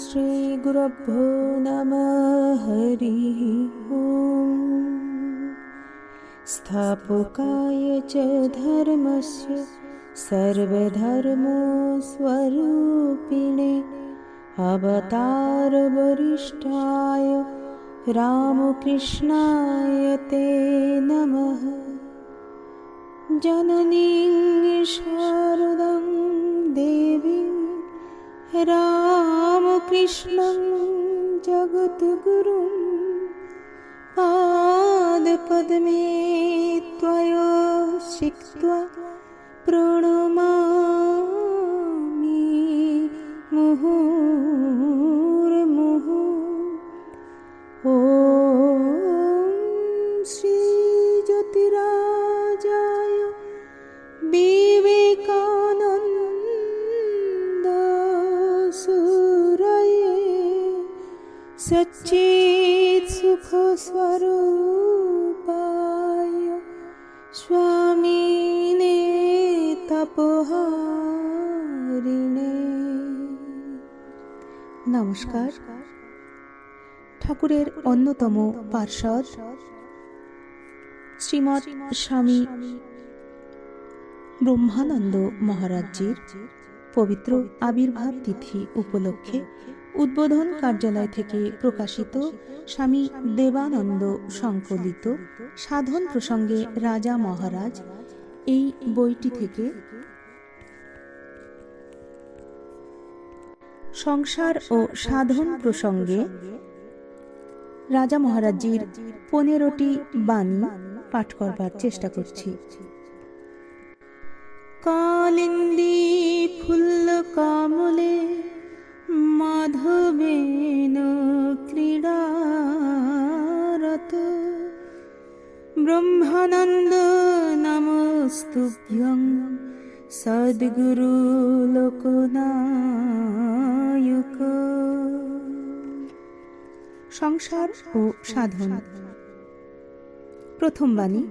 श्रीगुरभ्यो नमः हरिः ॐ स्थापकाय च धर्मस्य सर्वधर्मस्वरूपिणे अवतारवरिष्ठाय रामकृष्णाय ते नमः। जननीं शारदं देवीं रामकृष्णं जगद्गुरुं पादपद्मे त्वया सिक्त्वा सच्चित्सुखस्वरूपाय स्वामिने তপহারিণে নমস্কার ঠাকুরের অন্যতম পার্ষদ শ্রীমৎ স্বামী ব্রহ্মানন্দ মহারাজজির পবিত্র আবির্ভাব তিথি উপলক্ষে উদ্বোধন কার্যালয় থেকে প্রকাশিত স্বামী দেবানন্দ সংকলিত সাধন প্রসঙ্গে রাজা মহারাজ এই বইটি থেকে সংসার ও সাধন প্রসঙ্গে রাজা মহারাজজির পনেরোটি বাণী পাঠ করবার চেষ্টা করছি। কালিন্দি ফুল্ল কমলে মাধবেন ক্রীড়ারত। ব্রহ্মানন্দ নমস্তুভ্যং সদ্গুরু লোকনায়ক। সংসার ও সাধন। প্রথম বাণী।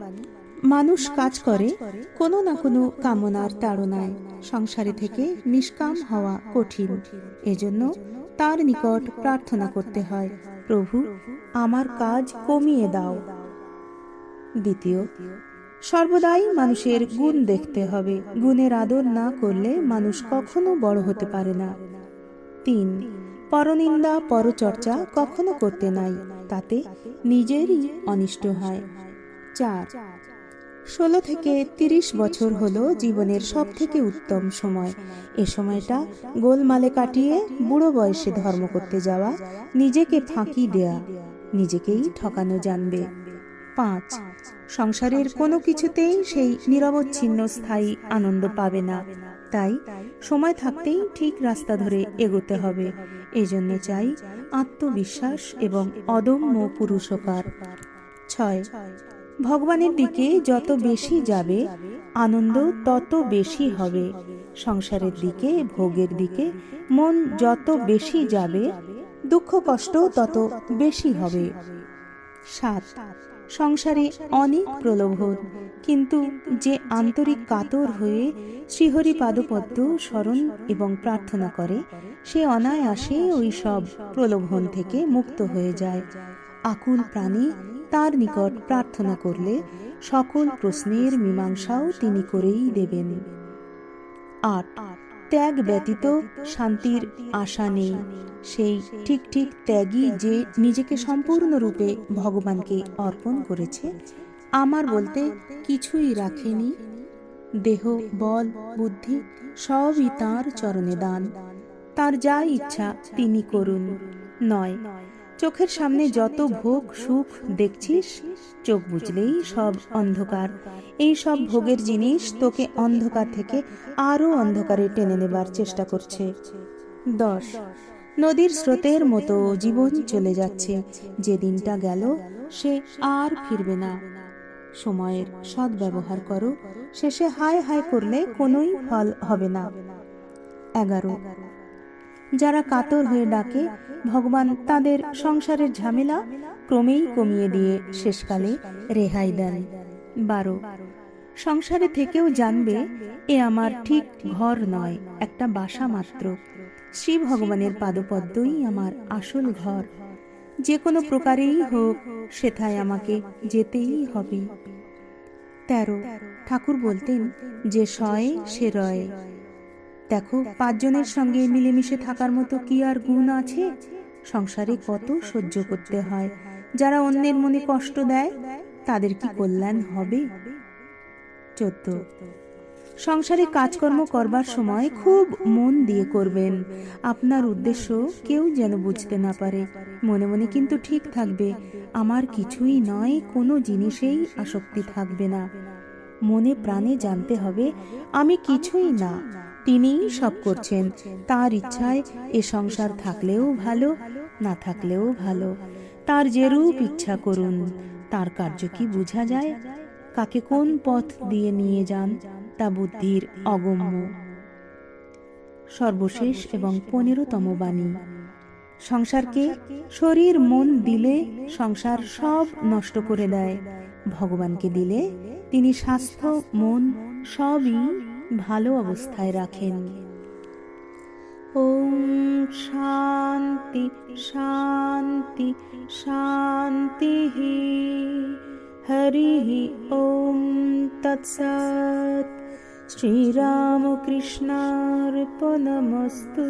মানুষ কাজ করে কোনো না কোনো কামনার তাড়নায়। সংসারে থেকে নিষ্কাম হওয়া কঠিন। এজন্য তার নিকট প্রার্থনা করতে হয়। প্রভু আমার কাজ কমিয়ে দাও। দ্বিতীয় সর্বদাই মানুষের গুণ দেখতে হবে। গুণের আদর না করলে মানুষ কখনো বড় হতে পারে না। তিন পরনিন্দা পরচর্চা কখনো করতে নাই। তাতে নিজেরই অনিষ্ট হয়। চার ষোলো থেকে তিরিশ বছর হলো জীবনের সব থেকে উত্তম সময়। এ সময়টা গোলমালে কাটিয়ে বুড়ো বয়সে ধর্ম করতে যাওয়া, নিজেকে ফাঁকি দেয়া, নিজেকেই ঠকানো জানবে। পাঁচ, সংসারের কোনো কিছুতেই সেই নিরবচ্ছিন্ন স্থায়ী আনন্দ পাবে না। তাই সময় থাকতেই ঠিক রাস্তা ধরে এগোতে হবে। এজন্য চাই আত্মবিশ্বাস এবং অদম্য পুরুষকার। ছয় ভগবানের দিকে যত বেশি যাবে, আনন্দ তত বেশি হবে। সংসারের দিকে, ভোগের দিকে মন যত বেশি যাবে, দুঃখ কষ্ট তত বেশি হবে। সাত, সংসারে অনেক প্রলোভন, কিন্তু যে আন্তরিক কাতর হয়ে শ্রীহরি পাদপদ্ম স্মরণ এবং প্রার্থনা করে, সে অনায়াসে ওই সব প্রলোভন থেকে মুক্ত হয়ে যায়। আকুল প্রাণে তার নিকট প্রার্থনা করলে সকল প্রশ্নের মীমাংসাও তিনি করেই দেবেন। আট ত্যাগ ব্যতীত শান্তির আশা নেই। সেই ঠিক ঠিক ত্যাগই যে নিজেকে সম্পূর্ণরূপে ভগবানকে অর্পণ করেছে, আমার বলতে কিছুই রাখেনি। দেহ, বল, বুদ্ধি সবই তাঁর চরণে দান। তার যা ইচ্ছা তিনি করুন। নয় চোখের সামনে যত ভোগ, সুখ দেখছিস, চোখ বুঝলেই সব অন্ধকার। এই সব ভোগের জিনিস তোকে অন্ধকার থেকে আরও অন্ধকারে টেনে নেবার চেষ্টা করছে। দশ। নদীর স্রোতের মতো জীবন চলে যাচ্ছে। যে দিনটা গেল, সে আর ফিরবে না। সময়ের সদ্ব্যবহার করো। শেষে হায় হায় করলে কোনোই ফল হবে না। এগারো। যারা কাতর হয়ে ডাকে, ভগবান তাদের সংসারের ঝামেলা ক্রমেই কমিয়ে দিয়ে শেষকালে রেহাই দেন। বারো, সংসারে থেকেও জানবে, এ আমার ঠিক ঘর নয়, একটা বাসা মাত্র। শ্রী ভগবানের পাদপদ্মই আমার আসল ঘর। যে কোনো প্রকারেই হোক, সেথায় আমাকে যেতেই হবে। তেরো, ঠাকুর বলতেন, যে সয় সে রয়। দেখো, পাঁচজনের সঙ্গে মিলেমিশে থাকার মতো কি আর গুণ আছে? সংসারে কত সহ্য করতে হয়। যারা অন্যের মনে কষ্ট দেয়, তাদের কি কল্যাণ হবে? চোদ্দ। সংসারে কাজকর্ম করবার সময় খুব মন দিয়ে করবেন। আপনার উদ্দেশ্য কেউ যেন বুঝতে না পারে। মনে মনে কিন্তু ঠিক থাকবে। আমার কিছুই নয়, কোনো জিনিসেই আসক্তি থাকবে না। মনে প্রাণে জানতে হবে, আমি কিছুই না। তিনিই সব করছেন। তার ইচ্ছায় এ সংসার থাকলেও ভালো, না থাকলেও ভালো। তার যেরূপ ইচ্ছা করুন, তার কার্য কি বোঝা যায়? কাকে কোন পথ দিয়ে নিয়ে যান, তা বুদ্ধির অগম্য। সর্বশেষ এবং পনেরোতম বাণী। সংসারকে শরীর মন দিলে সংসার সব নষ্ট করে দেয়। ভগবানকে দিলে তিনি স্বাস্থ্য, মন সবই ভালো অবস্থায় রাখেন ওম শান্তি শান্তি শান্তি হরি ওম তৎসৎ শ্রীরামকৃষ্ণার্পণমস্তু